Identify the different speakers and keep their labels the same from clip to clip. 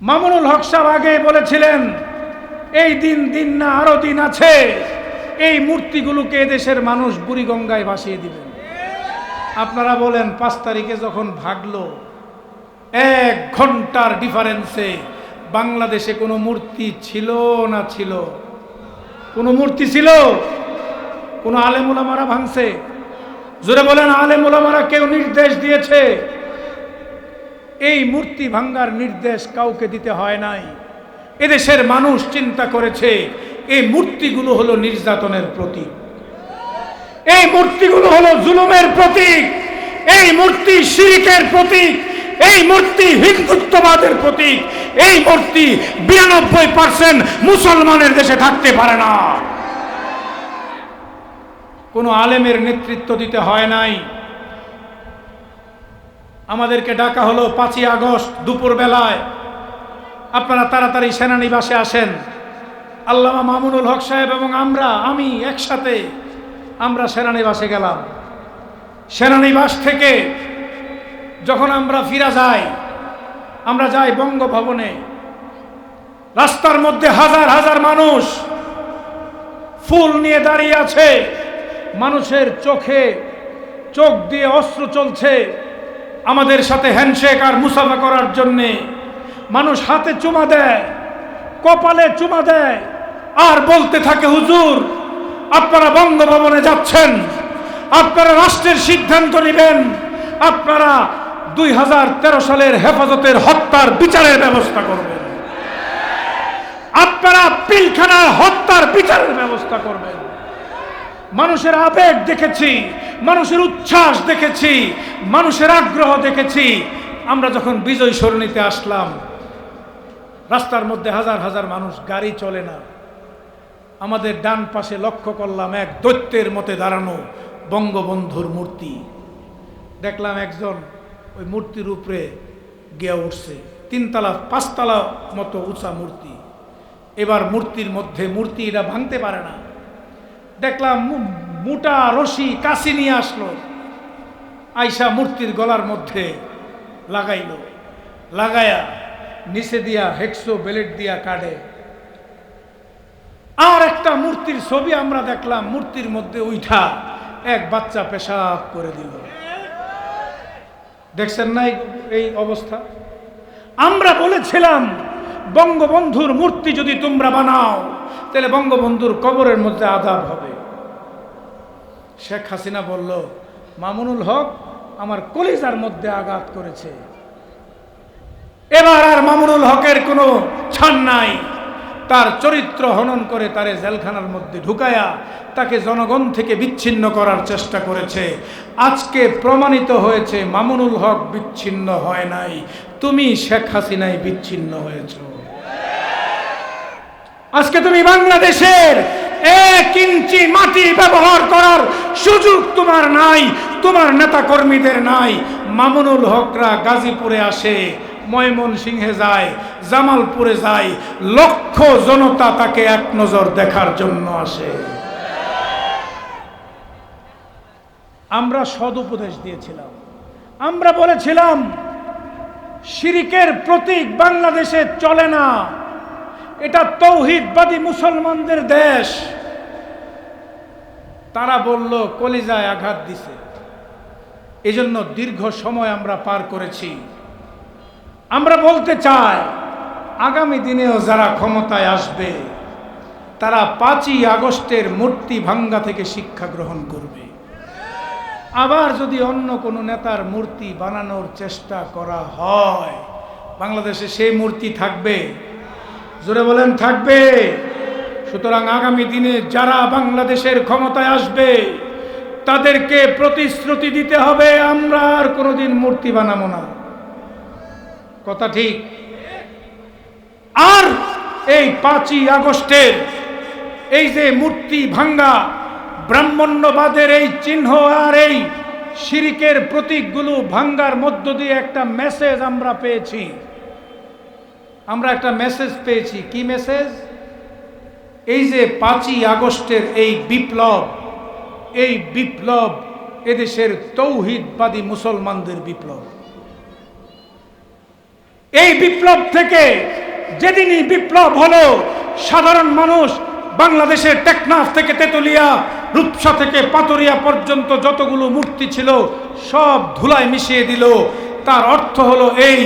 Speaker 1: মামুনুল হক সাহেব আগে বলেছিলেন, এই দিন দিন না, আরও দিন আছে, এই মূর্তিগুলোকে এদেশের মানুষ বুড়িগঙ্গায় ভাসিয়ে দিবেন আপনারা বলেন, পাঁচ তারিখে যখন ভাগলো, এক ঘণ্টার ডিফারেন্সে বাংলাদেশে কোনো মূর্তি ছিল না ছিল? কোনো মূর্তি ছিল? কোনো আলেমুলামারা ভাঙছে? জোরে বলেন আলেমুলামারা কেউ নির্দেশ দিয়েছে? এই মূর্তি ভাঙ্গার নির্দেশ কাউকে দিতে হয় নাই। এদেশের মানুষ চিন্তা করেছে, এই মূর্তিগুলো হলো নির্যাতনের প্রতীক। এই মূর্তিগুলো হলো জুলুমের প্রতীক, এই মূর্তি শিরিকের প্রতীক, এই মূর্তি হিন্দুত্ববাদের প্রতীক, এই মূর্তি বিরানব্বই পার্সেন্ট মুসলমানের দেশে থাকতে পারে না। কোনো আলেমের নেতৃত্ব দিতে হয় নাই। আমাদেরকে ডাকা হলো পাঁচই আগস্ট দুপুর বেলায় আপনারা তাড়াতাড়ি সেনানিবাসে আসেন। আল্লামা মামুনুল হক সাহেব এবং আমরা, আমি একসাথে আমরা সেনানিবাসে গেলাম। সেনানিবাস থেকে যখন আমরা ফিরা যাই, আমরা যাই বঙ্গভবনে। রাস্তার মধ্যে হাজার হাজার মানুষ ফুল নিয়ে দাঁড়িয়ে আছে। মানুষের চোখে চোখ দিয়ে অস্ত্র চলছে। আমাদের সাথে হ্যান্ডশেক আর মুসাফা করার জন্যে মানুষ হাতে চুমা দেয়, কপালে চুমা দেয়, আর বলতে থাকে, হুজুর, আপনারা বঙ্গভবনে যাচ্ছেন, আপনারা রাষ্ট্রের সিদ্ধান্ত নেবেন, আপনারা দুই হাজার তেরো সালের হেফাজতের হত্যার বিচারের ব্যবস্থা করবেন। আপনারা পিলখানার হত্যার বিচারের ব্যবস্থা করবেন। মানুষের আবেগ দেখেছি মানুষের উচ্ছ্বাস দেখেছি, মানুষের আগ্রহ দেখেছি। আমরা যখন বিজয় সরণিতে আসলাম, রাস্তার মধ্যে হাজার হাজার মানুষ গাড়ি চলে না। আমাদের ডান পাশে লক্ষ্য করলাম এক দৈত্যের মতে দাঁড়ানো বঙ্গবন্ধুর মূর্তি। দেখলাম একজন ওই মূর্তির উপরে গিয়া উঠছে, তিনতলা, পাঁচতলা মতো উঁচা মূর্তি। এবার মূর্তির মধ্যে মূর্তি এটা ভাঙতে পারে না। দেখলাম মোটা রশি কাশি নিয়ে আসলো। আইসা মূর্তির গলার মধ্যে লাগাইলো। লাগায়া নিচে দিয়া হেক্সো বেলেট দিয়া কাটে আর একটা মূর্তির ছবি আমরা দেখলাম, মূর্তির মধ্যে উঠা এক বাচ্চা পেশাব করে দিল। দেখছেন না এই- এই অবস্থা? আমরা বলেছিলাম, বঙ্গবন্ধুর মূর্তি যদি তোমরা বানাও, তাহলে বঙ্গবন্ধুর কবরের মধ্যে আদাব হবে। শেখ হাসিনা বলল, মামুনুল হক আমার কলিজার মধ্যে আঘাত করেছে। এবার আর মামুনুল হকের কোনো ছাড় নাই। তার চরিত্র হনন করে তারে জেলখানার মধ্যে ঢুকায়া তাকে জনগণ থেকে বিচ্ছিন্ন করার চেষ্টা করেছে। আজকে প্রমাণিত হয়েছে, মামুনুল হক বিচ্ছিন্ন হয় নাই। তুমি শেখ হাসিনাই বিচ্ছিন্ন হয়েছ। আজকে তুমি বাংলাদেশের এক ইঞ্চি মাটি ব্যবহার করার সুযোগ তোমার নাই, তোমার নেতা কর্মীদের নাই। মামুনুল হকরা গাজীপুরে আসে ময়মন সিংহে যায়, জামালপুরে যায়, লক্ষ জনতা তাকে এক নজর দেখার জন্য আসে। আমরা সদুপদেশ দিয়েছিলাম। আমরা বলেছিলাম, শিরিকের প্রতীক বাংলাদেশে চলে না। এটা তৌহিদবাদী মুসলমানদের দেশ। তারা বলল, কলিজায় আঘাত দিছে। এজন্য দীর্ঘ সময় আমরা পার করেছি। আমরা বলতে চাই, আগামী দিনেও যারা ক্ষমতায় আসবে, তারা পাঁচই আগস্টের মূর্তি ভাঙ্গা থেকে শিক্ষা গ্রহণ করবে। আবার যদি অন্য কোনো নেতার মূর্তি বানানোর চেষ্টা করা হয়, বাংলাদেশে সেই মূর্তি থাকবে। জোরে বলেন, থাকবে। সুতরাং আগামী দিনে যারা বাংলাদেশের ক্ষমতায় আসবে, তাদেরকে প্রতিশ্রুতি দিতে হবে, আমরা আর কোনোদিন মূর্তি বানাবো না। কথা ঠিক? আর এই পাঁচই আগস্টের এই যে মূর্তি ভাঙ্গা, ব্রাহ্মণ্যবাদের এই চিহ্ন আর এই শিরিকের প্রতীকগুলো ভাঙ্গার মধ্য দিয়ে একটা মেসেজ আমরা পেয়েছি। আমরা একটা মেসেজ পেয়েছি। কি মেসেজ এই যে পাঁচই আগস্টের এই বিপ্লব এই বিপ্লব এদেশের তৌহিদবাদী মুসলমানদের বিপ্লব। এই বিপ্লব থেকে যেদিনই বিপ্লব হলো, সাধারণ মানুষ বাংলাদেশের টেকনাফ থেকে তেতুলিয়া, রূপসা থেকে পাতুরিয়া পর্যন্ত যতগুলো মূর্তি ছিল, সব ধুলায় মিশিয়ে দিল। তার অর্থ হলো এই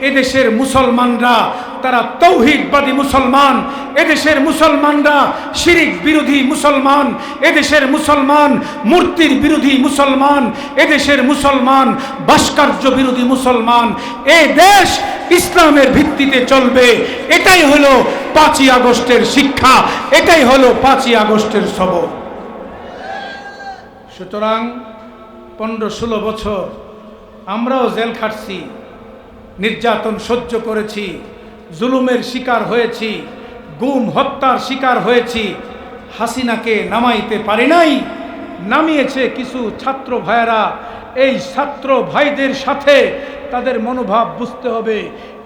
Speaker 1: এদেশের মুসলমানরা, তারা তৌহিদবাদী মুসলমান। এদেশের মুসলমানরা শিরিক বিরোধী মুসলমান। এদেশের মুসলমান মূর্তির বিরোধী মুসলমান। এদেশের মুসলমান ভাস্কর্য বিরোধী মুসলমান। এ দেশ ইসলামের ভিত্তিতে চলবে। এটাই হলো পাঁচই আগস্টের শিক্ষা। এটাই হলো পাঁচই আগস্টের সবক সুতরাং পনেরো ষোলো বছর আমরাও জেল খাটছি। নির্যাতন সহ্য করেছি, জুলুমের শিকার হয়েছি, গুম, হত্যার শিকার হয়েছি। হাসিনাকে নামাইতে পারি নাই, নামিয়েছে কিছু ছাত্র ভাইয়েরা। এই ছাত্র ভাইদের সাথে তাদের মনোভাব বুঝতে হবে।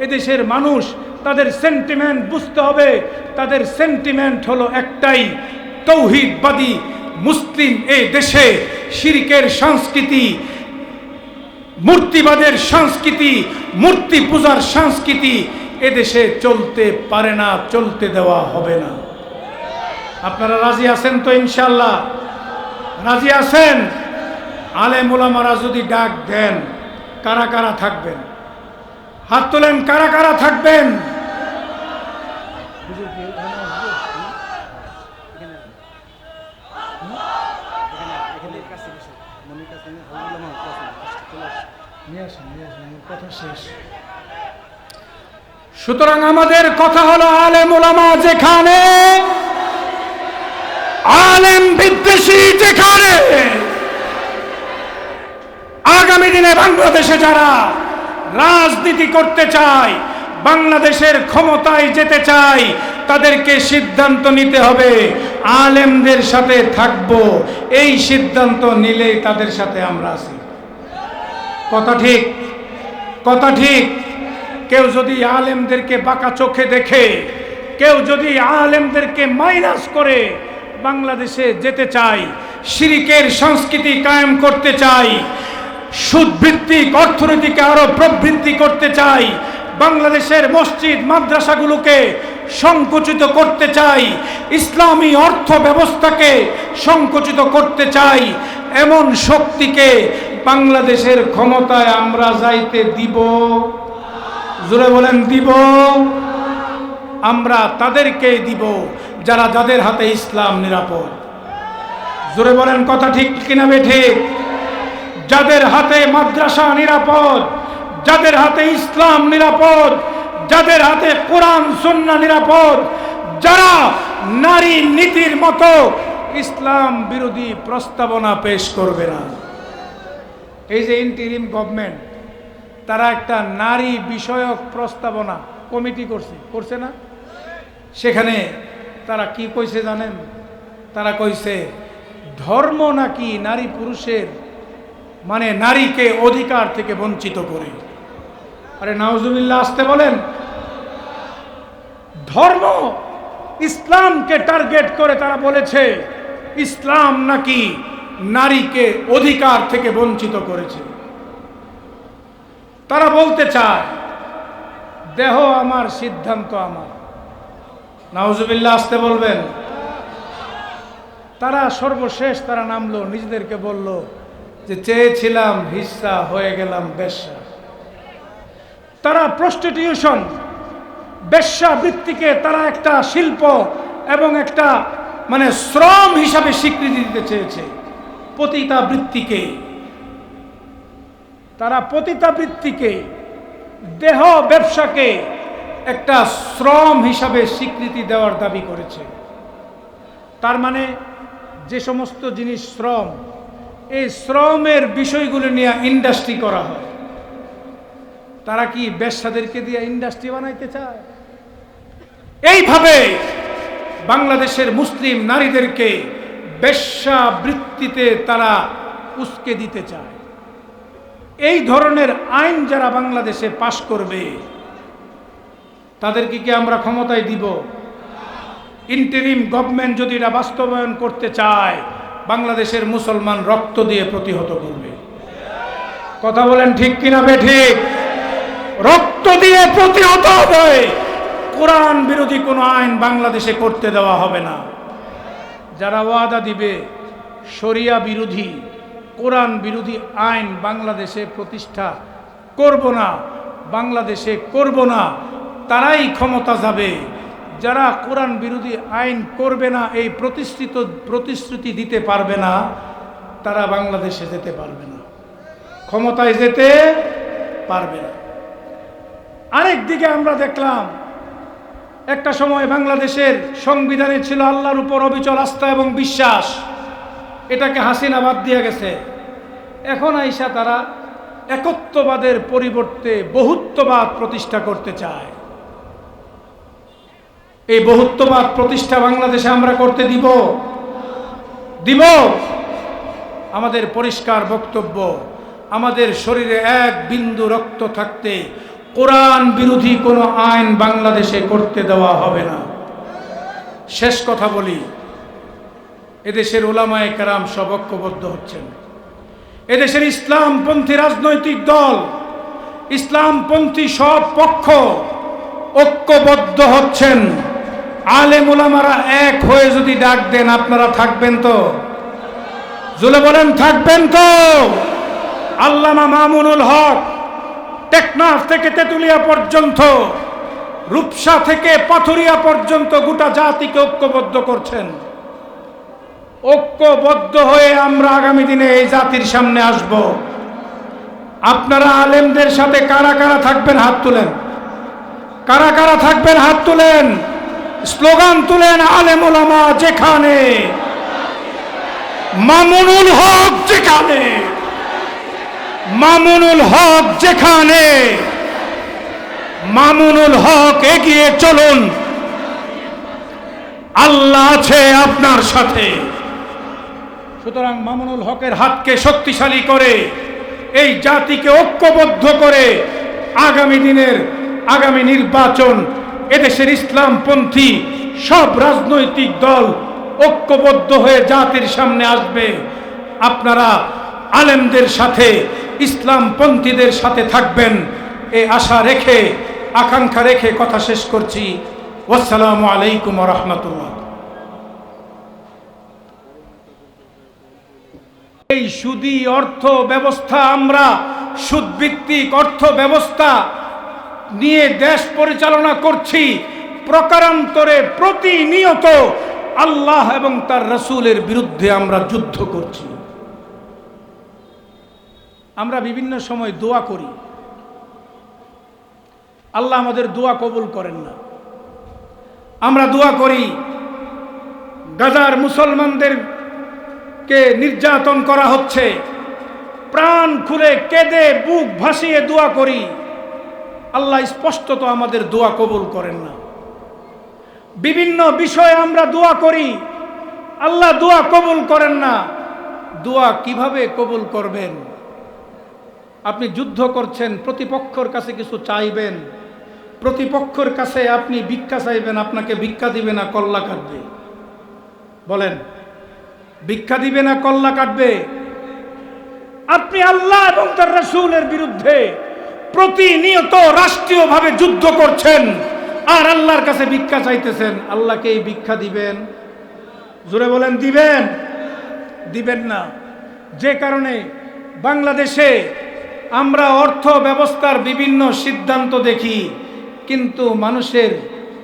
Speaker 1: এদেশের মানুষ, তাদের সেন্টিমেন্ট বুঝতে হবে। তাদের সেন্টিমেন্ট হলো একটাই, তৌহিদবাদী মুসলিম এই দেশে শিরিকের সংস্কৃতি মূর্তিবাদের সংস্কৃতি, মূর্তি পূজার সংস্কৃতি এদেশে চলতে পারে না, চলতে দেওয়া হবে না। আপনারা রাজি আছেন তো ইনশাল্লাহ রাজি আছেন? আলে মোলামারা যদি ডাক দেন, কারা কারা থাকবেন? হাত তোলেন, কারা কারা থাকবেন? সুতরাং আমাদের কথা হলো আলেম ওলামা যেখানে, আলেম বিদ্বেষী যেখানে। আগামী দিনে বাংলাদেশে যারা রাজনীতি করতে চায়, বাংলাদেশের ক্ষমতায় যেতে চায়, তাদেরকে সিদ্ধান্ত নিতে হবে, আলেমদের সাথে থাকব। এই সিদ্ধান্ত নিলেই তাদের সাথে আমরা আছি। কথা ঠিক? কথা ঠিক। কেউ যদি আলেমদেরকে বাঁকা চোখে দেখে, কেউ যদি আলেমদেরকে মাইনাস করে, বাংলাদেশে যেতে চাই শিরিকের সংস্কৃতি কায়েম করতে চাই সুদভিত্তিক অর্থনীতিকে আরও প্রবৃদ্ধি করতে চাই বাংলাদেশের মসজিদ, মাদ্রাসাগুলোকে সংকুচিত করতে চাই ইসলামী অর্থ ব্যবস্থাকে সংকুচিত করতে চাই এমন শক্তিকে বাংলাদেশের ক্ষমতায় আমরা যাইতে দিব। জোরে বলেন, দিব। আমরা তাদেরকেই দিব যারা যাদের হাতে ইসলাম নিরাপদ। জোরে বলেন, কথা ঠিক কিনা ঠিক যাদের হাতে মাদ্রাসা নিরাপদ, যাদের হাতে ইসলাম নিরাপদ, যাদের হাতে কোরআন সন্না নিরাপদ, যারা নারী নীতির মতো ইসলাম বিরোধী প্রস্তাবনা পেশ করবে না। এই যে ইন্টিরিম গভর্নমেন্ট তারা একটা নারী বিষয়ক প্রস্তাবনা কমিটি করছে। করছে না? সেখানে তারা কি কইছে জানেন? তারা কইছে, ধর্ম নাকি নারী পুরুষের মানে নারীকে অধিকার থেকে বঞ্চিত করে? আরে নাউজুবিল্লাহ, আসতে বলেন। ধর্ম ইসলামকে টার্গেট করে তারা বলেছে, ইসলাম নাকি নারীকে অধিকার থেকে বঞ্চিত করেছে। তারা বলতে চায়, দেহ আমার, সিদ্ধান্ত আমার। নাউজুবিল্লাহ আসতে বলবেন। তারা সর্বশেষ তারা নামলো, নিজেদেরকে বলল যে, চেয়েছিলাম, হিস্সা হয়ে গেলাম, বেশ্যা। তারা প্রস্টিটিউশন বেশ্যা বৃত্তিকে তারা একটা শিল্প এবং একটা মানে শ্রম হিসাবে স্বীকৃতি দিতে চেয়েছে। পতিতা বৃত্তিকে তারা পতিতা বৃত্তিকে দেহ ব্যবসাকে একটা শ্রম হিসাবে স্বীকৃতি দেওয়ার দাবি করেছে। তার মানে যে সমস্ত জিনিস শ্রম, এই শ্রমের বিষয়গুলো নিয়ে ইন্ডাস্ট্রি করা হয়। তারা কি ব্যবসাদেরকে দিয়ে ইন্ডাস্ট্রি বানাইতে চায়? এইভাবে বাংলাদেশের মুসলিম নারীদেরকে বেশ্যাবৃত্তিতে তারা উস্কে দিতে চায়। এই ধরনের আইন যারা বাংলাদেশে পাশ করবে, তাদেরকে কি আমরা ক্ষমতায় দিব? ইন্টারিম গভর্নমেন্ট যদি এটা বাস্তবায়ন করতে চায়, বাংলাদেশের মুসলমান রক্ত দিয়ে প্রতিহত করবে। কথা বলেন ঠিক কিনা বে ঠিক রক্ত দিয়ে প্রতিহত হবে। কোরআন বিরোধী কোনো আইন বাংলাদেশে করতে দেওয়া হবে না। যারা ওয়াদা দিবে, শরিয়া বিরোধী, কোরআন বিরোধী আইন বাংলাদেশে প্রতিষ্ঠা করব না, বাংলাদেশে করব না, তারাই ক্ষমতা যাবে। যারা কোরআন বিরোধী আইন করবে না, এই প্রতিষ্ঠিত প্রতিশ্রুতি দিতে পারবে না, তারা বাংলাদেশে যেতে পারবে না। ক্ষমতায় যেতে পারবে না। আরেক দিকে আমরা দেখলাম একটা সময় বাংলাদেশের সংবিধানে ছিল আল্লাহর উপর অবিচল আস্থা এবং বিশ্বাস। এটাকে হাসিনা বাদ দিয়ে গেছে। এখন আইসা তারা একত্ববাদের পরিবর্তে বহুত্ববাদ প্রতিষ্ঠা করতে চায়। এই বহুত্ববাদ প্রতিষ্ঠা বাংলাদেশে আমরা করতে দিব। দিব। আমাদের পরিষ্কার বক্তব্য, আমাদের শরীরে এক বিন্দু রক্ত থাকতে কোরআন বিরোধী কোনো আইন বাংলাদেশে করতে দেওয়া হবে না। শেষ কথা বলি, এদেশের ওলামায় কেরাম সব ঐক্যবদ্ধ হচ্ছেন। এদেশের ইসলামপন্থী রাজনৈতিক দল, ইসলামপন্থী সব পক্ষ ঐক্যবদ্ধ হচ্ছেন। আলেম ওলামারা এক হয়ে যদি ডাক দেন, আপনারা থাকবেন তো? জুলে বলেন, থাকবেন তো? আল্লামা মামুনুল হক টেকনাফ থেকে তেতুলিয়া পর্যন্ত, রূপসা থেকে পাথুরিয়া পর্যন্ত গোটা জাতিকে ঐক্যবদ্ধ করছেন। ঐক্যবদ্ধ হয়ে আমরা আগামী দিনে এই জাতির সামনে আসব। আপনারা আলেমদের সাথে কারা কারা থাকবেন হাত তুলেন? কারা কারা থাকবেন হাত তুলেন? স্লোগান তুলেন আলেম ওলামা যেখানে, মামুনুল হক যেখানে। মামুনুল হক যেখানে, মামুনুল হক এগিয়ে চলুন। আল্লাহ আছে আপনার সাথে। সুতরাং মামুনুল হকের হাতকে শক্তিশালী করে, এই জাতিকে ঐক্যবদ্ধ করে আগামী দিনের আগামী নির্বাচন, এদেশের ইসলামপন্থী সব রাজনৈতিক দল ঐক্যবদ্ধ হয়ে জাতির সামনে আসবে। আপনারা আলেমদের সাথে ইসলামপন্থীদের সাথে থাকবেন। এই আশা রেখে, আকাঙ্ক্ষা রেখে কথা শেষ করছি। আসসালামু আলাইকুম রহমতুল্লাহ। এই সুদি অর্থ ব্যবস্থা আমরা, সুদভিত্তিক অর্থ ব্যবস্থা নিয়ে দেশ পরিচালনা করছি। প্রকারান্তরে প্রতিনিয়ত আল্লাহ এবং তার রসুলের বিরুদ্ধে আমরা যুদ্ধ করছি। আমরা বিভিন্ন সময় দোয়া করি। আল্লাহ আমাদের দোয়া কবুল করেন না। আমরা দোয়া করি গাজার মুসলমানদেরকে নির্যাতন করা হচ্ছে। প্রাণ খুলে কেঁদে বুক ভাসিয়ে দোয়া করি। আল্লাহ স্পষ্টত আমাদের দোয়া কবুল করেন না। বিভিন্ন বিষয়ে আমরা দোয়া করি। আল্লাহ দোয়া কবুল করেন না। দোয়া কীভাবে কবুল করবেন? আপনি যুদ্ধ করছেন, প্রতিপক্ষর কাছে কিছু চাইবেন, প্রতিপক্ষর কাছে আপনি ভিক্ষা চাইবেন, আপনাকে ভিক্ষা দিবে না, কল্লা কাটবে। বলেন, ভিক্ষা দিবে না, কল্লা কাটবে? আপনি আল্লাহ এবং তার রসুলের বিরুদ্ধে প্রতিনিয়ত রাষ্ট্রীয়ভাবে যুদ্ধ করছেন আর আল্লাহর কাছে ভিক্ষা চাইতেছেন, আল্লাহকে এই ভিক্ষা দিবেন? জোরে বলেন, দিবেন? দিবেন না। যে কারণে বাংলাদেশে আমরা অর্থ ব্যবস্থার বিভিন্ন সিদ্ধান্ত দেখি, কিন্তু মানুষের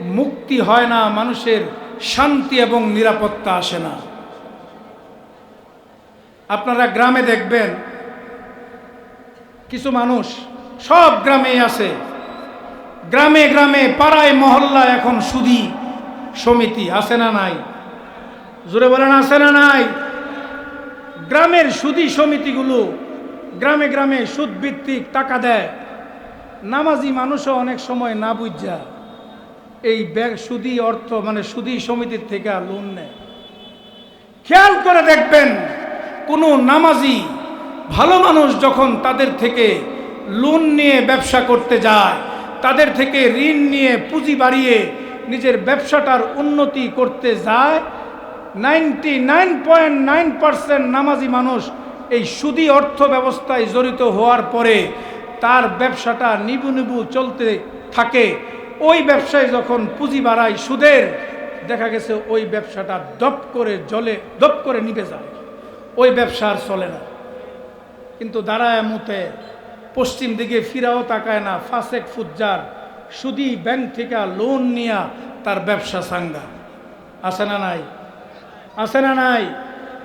Speaker 1: মুক্তি হয় না, মানুষের শান্তি এবং নিরাপত্তা আসে না। আপনারা গ্রামে দেখবেন, কিছু মানুষ সব গ্রামেই আছে। গ্রামে গ্রামে, পাড়ায় মহল্লা এখন সুদি সমিতি আছে না নাই? জোরে বলেন, আছে না নাই? গ্রামের সুদি সমিতিগুলো গ্রামে গ্রামে সুদ সুদভিত্তিক টাকা দেয়। নামাজি মানুষও অনেক সময় না বুঝা এই ব্যাগ সুদি অর্থ মানে সুদি সমিতির থেকে লোন নেয়। খেয়াল করে দেখবেন, কোনো নামাজি ভালো মানুষ যখন তাদের থেকে লোন নিয়ে ব্যবসা করতে যায়, তাদের থেকে ঋণ নিয়ে পুঁজি বাড়িয়ে নিজের ব্যবসাটার উন্নতি করতে যায় ninety nine point nine percent নামাজি মানুষ এই সুদি অর্থ ব্যবস্থায় জড়িত হওয়ার পরে তার ব্যবসাটা নিবু নিবু চলতে থাকে। ওই ব্যবসায় যখন পুঁজি বাড়ায় সুদের, দেখা গেছে ওই ব্যবসাটা দপ করে জলে দপ করে নিভে যায়। ওই ব্যবসা আর চলে না। কিন্তু দাঁড়ায় মুতে পশ্চিম দিকে ফিরাও তাকায় না, ফাসেক ফুজ্জার সুদি ব্যাংক থেকে লোন নিয়া তার ব্যবসা সাঙ্গা। আছে না নাই? আছে না নাই?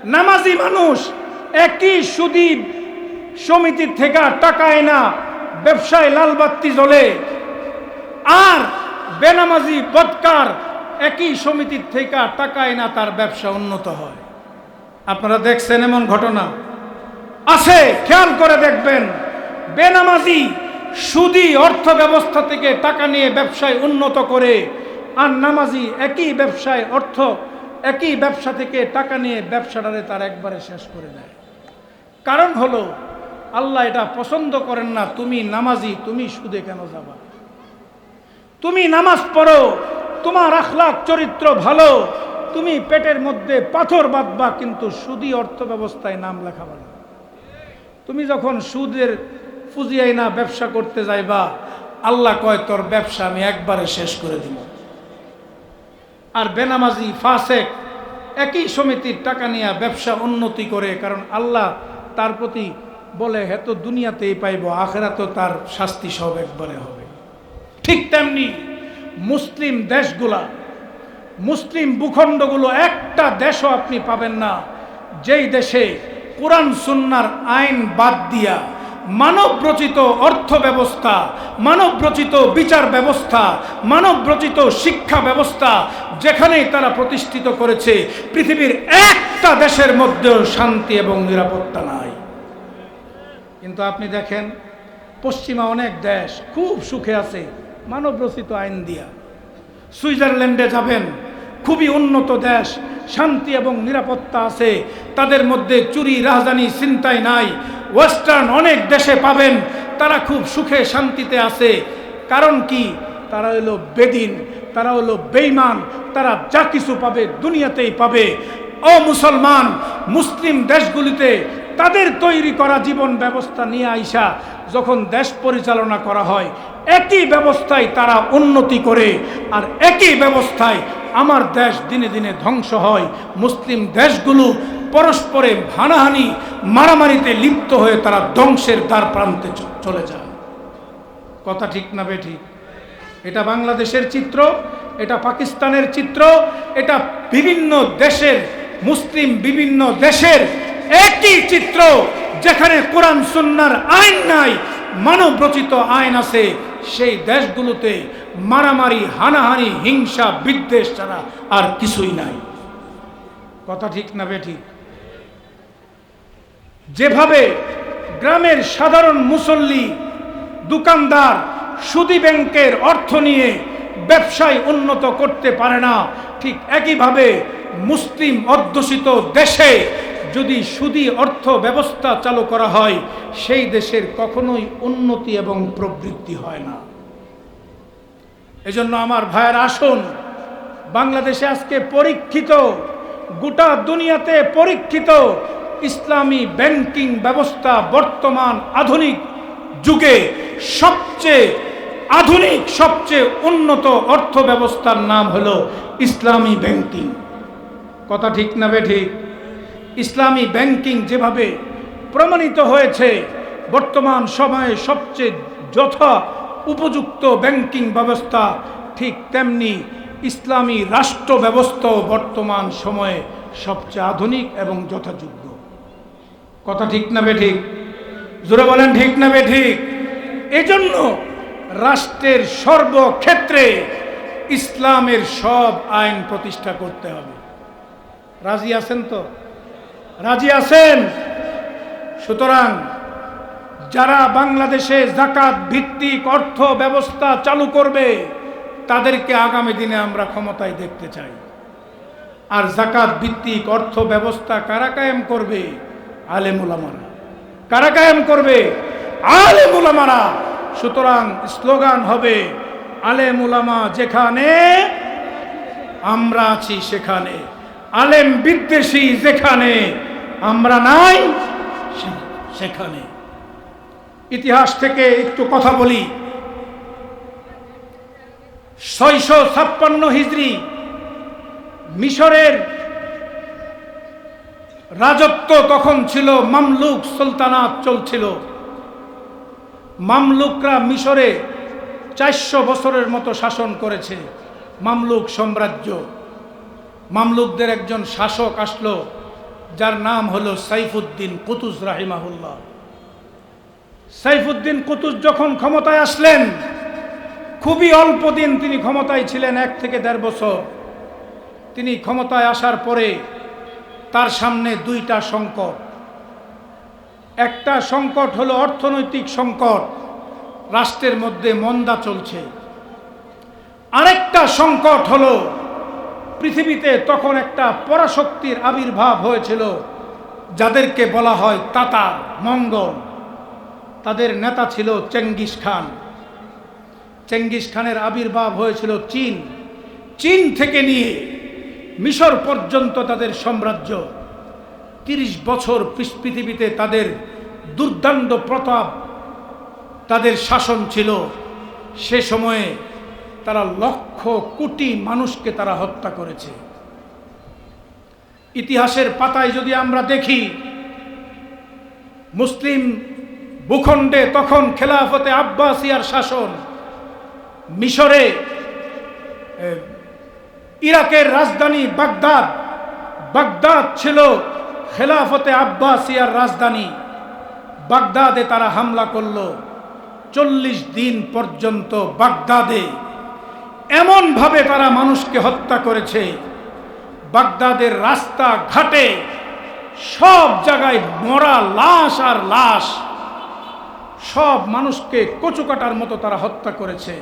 Speaker 1: নামাজি মানুষ একই সুদি সমিতির থেকে টাকায় না ব্যবসায় লাল বাত্তি জ্বলে। আর বেনামাজি বদকার একই সমিতির থেকে টাকায় না তার ব্যবসা উন্নত হয়। আপনারা দেখছেন এমন ঘটনা। আছে, খেয়াল করে দেখবেন, বেনামাজি সুদি অর্থ ব্যবস্থা থেকে টাকা নিয়ে ব্যবসায় উন্নত করে, আর নামাজি একই ব্যবসায় অর্থ, একই ব্যবসা থেকে টাকা নিয়ে ব্যবসাটারে তার একবারে শেষ করে দেয়। কারণ হলো, আল্লাহ এটা পছন্দ করেন না, তুমি নামাজি, তুমি সুদে কেন যাবা? তুমি নামাজ পড়ো, তোমার আখলাক চরিত্র ভালো, তুমি পেটের মধ্যে পাথর বাঁধবা, কিন্তু সুদি অর্থ ব্যবস্থায় নাম লেখাবা না। তুমি যখন সুদের ফুজিয়াই না ব্যবসা করতে যাইবা, আল্লাহ কয়, তোর ব্যবসা আমি একবারে শেষ করে দিব। আর বেনামাজি, ফাসেক, একই সমিতির টাকা নিয়ে ব্যবসা উন্নতি করে, কারণ আল্লাহ তার প্রতি বলে হ্যাঁ তো দুনিয়াতেই পাইব আখেরা তো তার শাস্তি সব একবারে হবে। ঠিক তেমনি মুসলিম দেশগুলা, মুসলিম ভূখণ্ডগুলো একটা দেশও আপনি পাবেন না, যেই দেশে কোরআন, সুন্নার আইন বাদ দিয়া মানব রচিত অর্থ ব্যবস্থা মানব রচিত বিচার ব্যবস্থা, মানবরচিত শিক্ষা ব্যবস্থা যেখানেই তারা প্রতিষ্ঠিত করেছে, পৃথিবীর একটা দেশের মধ্যেও শান্তি এবং নিরাপত্তা নাই। কিন্তু আপনি দেখেন, পশ্চিমা অনেক দেশ খুব সুখে আছে, মানবরচিত আইন দিয়া। সুইজারল্যান্ডে যাবেন, খুবই উন্নত দেশ, শান্তি এবং নিরাপত্তা আছে, তাদের মধ্যে চুরি, রাজধানী চিন্তাই নাই ওয়েস্টার্ন অনেক দেশে পাবেন, তারা খুব সুখে শান্তিতে আছে। কারণ কি? তারা হলো বেদিন, তারা হলো বেইমান তারা যা কিছু পাবে দুনিয়াতেই পাবে। ও মুসলমান, মুসলিম দেশগুলিতে তাদের তৈরি করা জীবন ব্যবস্থা নিয়ে আইসা, যখন দেশ পরিচালনা করা হয়, একই ব্যবস্থায় তারা উন্নতি করে, আর একই ব্যবস্থায় আমার দেশ দিনে দিনে ধ্বংস হয়। মুসলিম দেশগুলো পরস্পরে হানাহানি, মারামারিতে লিপ্ত হয়ে তারা ধ্বংসের দ্বার প্রান্তে চলে যায়। কথা ঠিক না বেঠিক এটা বাংলাদেশের চিত্র, এটা পাকিস্তানের চিত্র, এটা বিভিন্ন দেশের, মুসলিম বিভিন্ন দেশের একই চিত্র, যেখানে কোরআন, সুন্নার আইন নাই মানব রচিত আইন আছে। সেই দেশগুলোতে মারামারি, হানাহানি, হিংসা, বিদ্বেষ ছাড়া আর কিছুই নাই। কথা ঠিক না বেঠিক যেভাবে গ্রামের সাধারণ মুসল্লি, দোকানদার, সুদি ব্যাংকের অর্থ নিয়ে ব্যবসায় উন্নত করতে পারে না, ঠিক একইভাবে মুসলিম অধ্যুষিত দেশে যদি সুদি অর্থ ব্যবস্থা চালু করা হয়, সেই দেশের কখনোই উন্নতি এবং প্রবৃদ্ধি হয় না। এজন্য আমার ভাইয়ের আসুন, বাংলাদেশে আজকে পরীক্ষিত, গোটা দুনিয়াতে পরীক্ষিত ইসলামী ব্যাংকিং ব্যবস্থা বর্তমান আধুনিক যুগে সবচেয়ে আধুনিক, সবচেয়ে উন্নত অর্থ ব্যবস্থার নাম হলো ইসলামী ব্যাংকিং। কথা ঠিক না ঠিক? ইসলামী ব্যাংকিং যেভাবে প্রমাণিত হয়েছে, বর্তমান সময়ে সবচেয়ে যথা উপযুক্ত ব্যাংকিং ব্যবস্থা ঠিক তেমনি ইসলামী রাষ্ট্র ব্যবস্থাও বর্তমান সময়ে সবচেয়ে আধুনিক এবং যথাযোগ্য। কথা ঠিক না বে ঠিক? জোরে বলেন, ঠিক না বে ঠিক? এজন্য রাষ্ট্রের সর্বক্ষেত্রে ইসলামের সব আইন প্রতিষ্ঠা করতে হবে। রাজি আছেন তো? রাজি আছেন? সুতরাং যারা বাংলাদেশে জাকাত ভিত্তিক অর্থ ব্যবস্থা চালু করবে, তাদেরকে আগামী দিনে আমরা ক্ষমতায় দেখতে চাই। আর জাকাত ভিত্তিক অর্থ ব্যবস্থা কারা কায়েম করবে আলেমুলামারা। কারা কায়েম করবে? আলেমুলামারা। সুতরাং স্লোগান হবে, আলেমুলামা যেখানে, আমরা আছি সেখানে। আলেম বিদ্বেষী যেখানে, আমরা নাই সেখানে। ইতিহাস থেকে একটু কথা বলি। ছয়শো ছাপ্পান্ন হিজড়ি মিশরের রাজত্ব তখন ছিল মামলুক সুলতানাত চলছিল। মামলুকরা মিশরে চারশো বছরের মতো শাসন করেছে, মামলুক সাম্রাজ্য। মামলুকদের একজন শাসক আসলো, যার নাম হলো সাইফুদ্দিন কুতুজ রাহিমাহুল্লাহ। সাইফুদ্দিন কুতুজ যখন ক্ষমতায় আসলেন, খুবই অল্প দিন তিনি ক্ষমতায় ছিলেন, এক থেকে দেড় বছর। তিনি ক্ষমতায় আসার পরে তার সামনে দুইটা সংকট। একটা সংকট হলো অর্থনৈতিক সংকট, রাষ্ট্রের মধ্যে মন্দা চলছে। আরেকটা সংকট হলো, পৃথিবীতে তখন একটা পরাশক্তির আবির্ভাব হয়েছিল, যাদেরকে বলা হয় তাতার, মঙ্গল। তাদের নেতা ছিল চেঙ্গিস খান। চেঙ্গিস খানের আবির্ভাব হয়েছিল চীন। চীন থেকে নিয়ে মিশর পর্যন্ত তাদের সাম্রাজ্য। তিরিশ বছর পৃথ- পৃথিবীতে তাদের দুর্দান্ত প্রতাপ তাদের শাসন ছিল। সে সময়ে তারা লক্ষ কোটি মানুষকে তারা হত্যা করেছে। ইতিহাসের পাতায় যদি আমরা দেখি, মুসলিম ভূখণ্ডে তখন খেলাফতে আব্বাসিয়ার শাসন, মিশরে ইরাকের রাজধানী বাগদাদ। বাগদাদ ছিল খেলাফতে আব্বাসিয়ার রাজধানী। বাগদাদে তারা হামলা করল। চল্লিশ দিন পর্যন্ত বাগদাদে। এমনভাবে তারা মানুষকে হত্যা করেছে। বাগদাদের রাস্তা ঘাটে সব জায়গায় মরা লাশ আর লাশ। সব মানুষকে কচু কাটার মতো তারা হত্যা করেছে।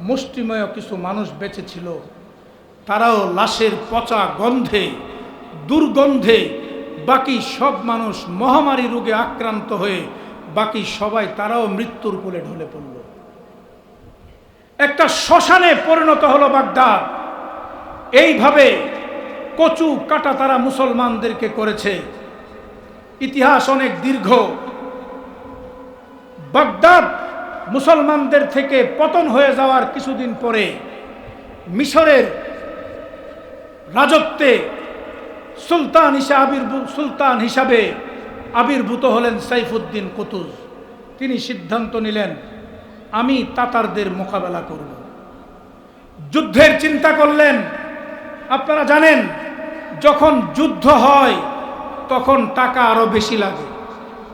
Speaker 1: মুষ্টিময় কিছু মানুষ বেঁচে ছিল। তারাও লাশের পচা গন্ধে, দুর্গন্ধে, বাকি সব মানুষ মহামারী রোগে আক্রান্ত হয়ে বাকি সবাই তারাও মৃত্যুর কোলে ঢলে পড়ল। একটা শ্মশানে পরিণত হলো বাগদাদ। এইভাবে কচু কাটা তারা মুসলমানদেরকে করেছে। ইতিহাস অনেক দীর্ঘ। বাগদাদ মুসলমানদের থেকে পতন হয়ে যাওয়ার কিছুদিন পরে মিশরের রাজত্বে সুলতান হিসাবে সুলতান হিসাবে আবির্ভূত হলেন সাইফুদ্দিন কুতুজ। তিনি সিদ্ধান্ত নিলেন, আমি তাতারদের মোকাবেলা করব। যুদ্ধের চিন্তা করলেন। আপনারা জানেন, যখন যুদ্ধ হয়, তখন টাকা আরও বেশি লাগে।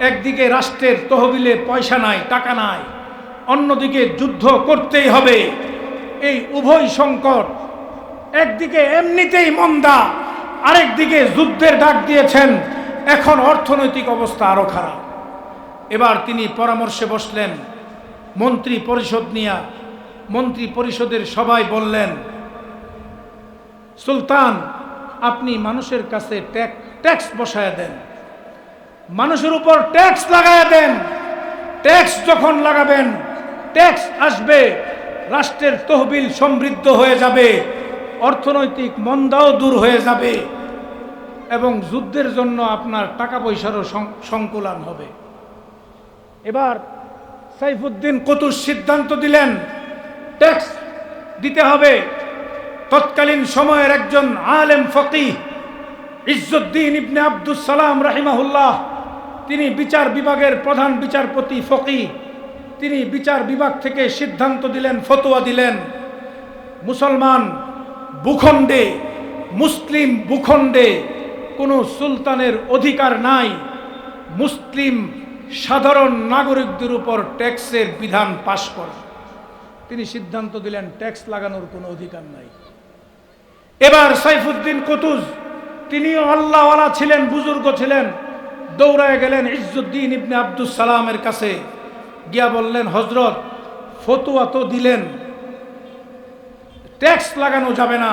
Speaker 1: একদিকে রাষ্ট্রের তহবিলে পয়সা নাই, টাকা নাই, অন্যদিকে যুদ্ধ করতেই হবে। এই উভয় সংকট একদিকে এমনিতেই মন্দা, আরেকদিকে যুদ্ধের ডাক দিয়েছেন, এখন অর্থনৈতিক অবস্থা আরও খারাপ। এবার তিনি পরামর্শে বসলেন, মন্ত্রী পরিষদ নিয়া। মন্ত্রী পরিষদের সবাই বললেন, সুলতান, আপনি মানুষের কাছে ট্যাক্স বসায় দেন। মানুষের উপর ট্যাক্স লাগায় দেন। ট্যাক্স যখন লাগাবেন, ট্যাক্স আসবে, রাষ্ট্রের তহবিল সমৃদ্ধ হয়ে যাবে। অর্থনৈতিক মন্দাও দূর হয়ে যাবে এবং যুদ্ধের জন্য আপনার টাকা পয়সারও সংকুলান হবে। এবার সাইফুদ্দিন কতুর সিদ্ধান্ত দিলেন, ট্যাক্স দিতে হবে। তৎকালীন সময়ের একজন আলেম ফকিহ, ইজ্জুদ্দিন ইবনে আব্দুস সালাম রাহিমাহুল্লাহ, তিনি বিচার বিভাগের প্রধান বিচারপতি ফকি তিনি বিচার বিভাগ থেকে সিদ্ধান্ত দিলেন, ফতোয়া দিলেন। মুসলমান ভূখণ্ডে, মুসলিম ভূখণ্ডে কোনো সুলতানের অধিকার নাই। মুসলিম সাধারণ নাগরিকদের উপর ট্যাক্সের বিধান পাশ করা। তিনি সিদ্ধান্ত দিলেন, ট্যাক্স লাগানোর কোনো অধিকার নাই। এবার সাইফুদ্দিন কুতুজ, তিনিও আল্লাহওয়ালা ছিলেন, বুজুর্গ ছিলেন, দৌড়ায় গেলেন ইজ্জুদ্দিন ইবনে আব্দুস সালামের কাছে। গিয়া বললেন হজরত ফতুয়া তো দিলেন ট্যাক্স লাগানো যাবে না।